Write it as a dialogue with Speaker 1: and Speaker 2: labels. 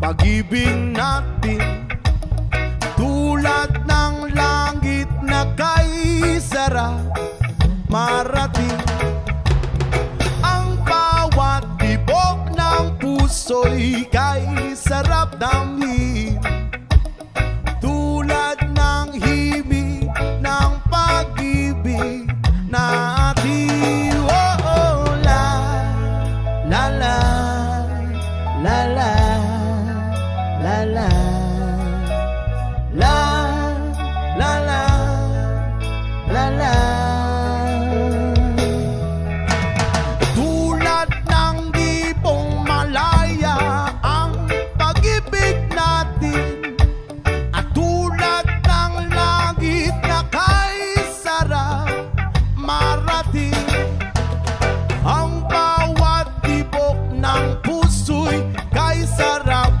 Speaker 1: pag-ibig natin. Tulad ng langit na kay sarap marating Ang bawat tibok ng puso'y kay sarap damhin la, la, la, la, la, la, la. Tulad ng dipong malaya ang pag-ibig natin. At tulad ng langit na kay marating. Ang bawat tibok ng puso'y kay sarap